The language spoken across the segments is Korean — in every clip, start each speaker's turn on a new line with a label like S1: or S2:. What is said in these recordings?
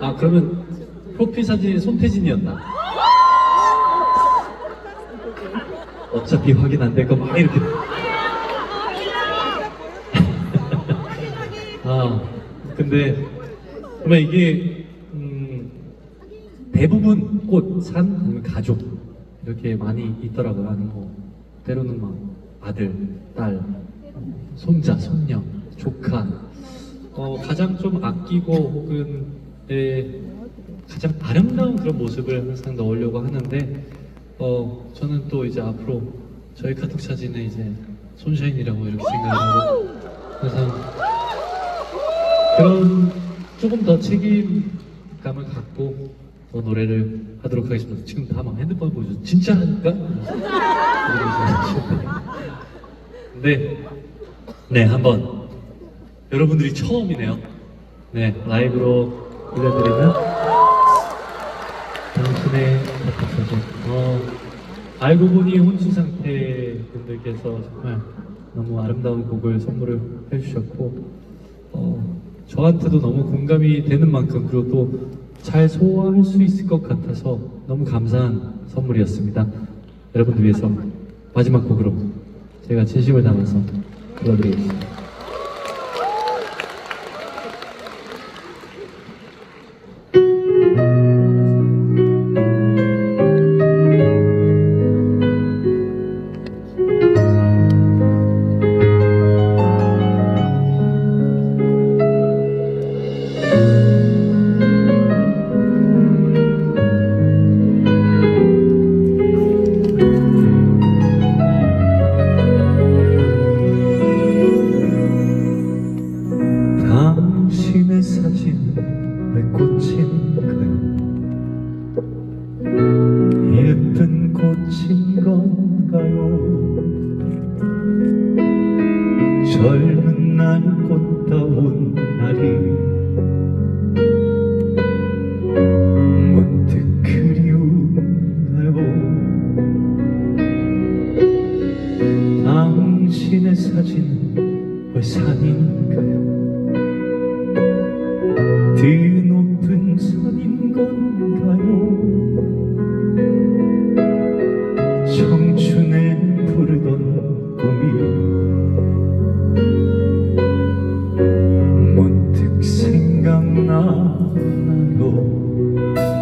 S1: 아 그러면 프로필 사진이 손태진이었나? 어차피 확인 안 될 거 막 이렇게 아 근데 정말 이게 음, 대부분 꽃, 산, 가족 이렇게 많이 있더라고요. 아니 뭐 때로는 막 아들, 딸, 손자, 손녀, 조카 어, 가장 좀 아끼고 혹은 내 가장 아름다운 그런 모습을 항상 넣으려고 하는데 어, 저는 또 이제 앞으로 저희 카톡 사진에 이제 손샤인이라고 이렇게 생각을 하고 항상 그런 조금 더 책임감을 갖고 더 노래를 하도록 하겠습니다. 지금 다막 핸드폰 보여줘. 진짜 하니까? 네, 네 한번 여러분들이 처음이네요. 네 라이브로 들려드리는 당신의 사진. 어, 알고 보니 혼수 상태 분들께서 정말 너무 아름다운 곡을 선물을 해주셨고 어, 저한테도 너무 공감이 되는 만큼 그리고 또 잘 소화할 수 있을 것 같아서 너무 감사한 선물이었습니다. 여러분들 위해서 마지막 곡으로 제가 진심을 담아서 불러드리겠습니다. 꽃다운 날이 문득 그리운가요? 당신의 사진 왜 산인가요? 생각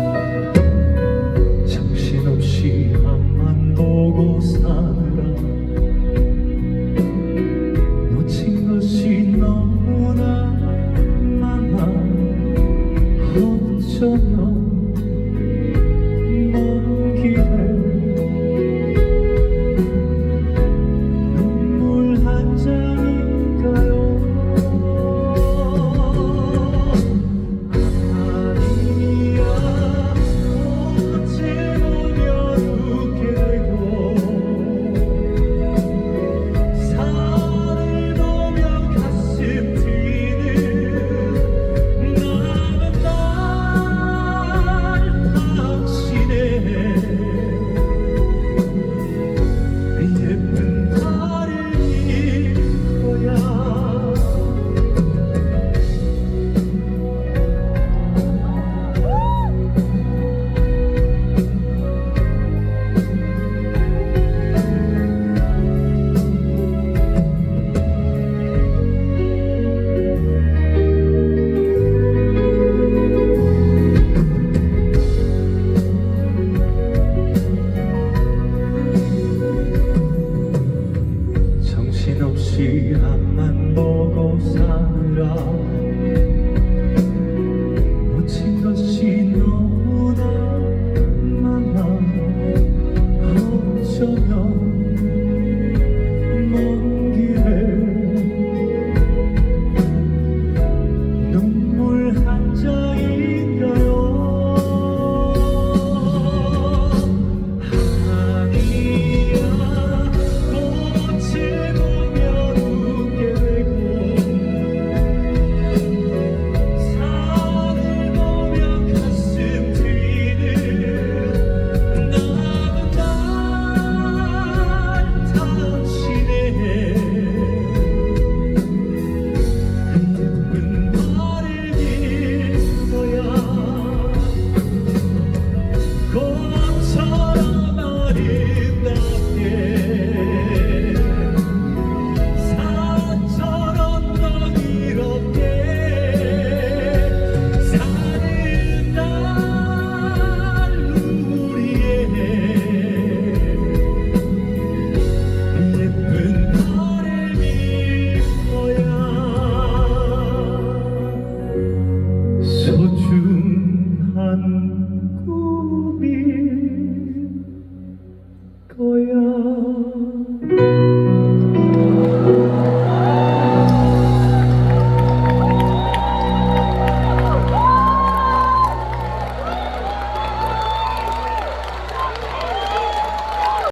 S1: 소중한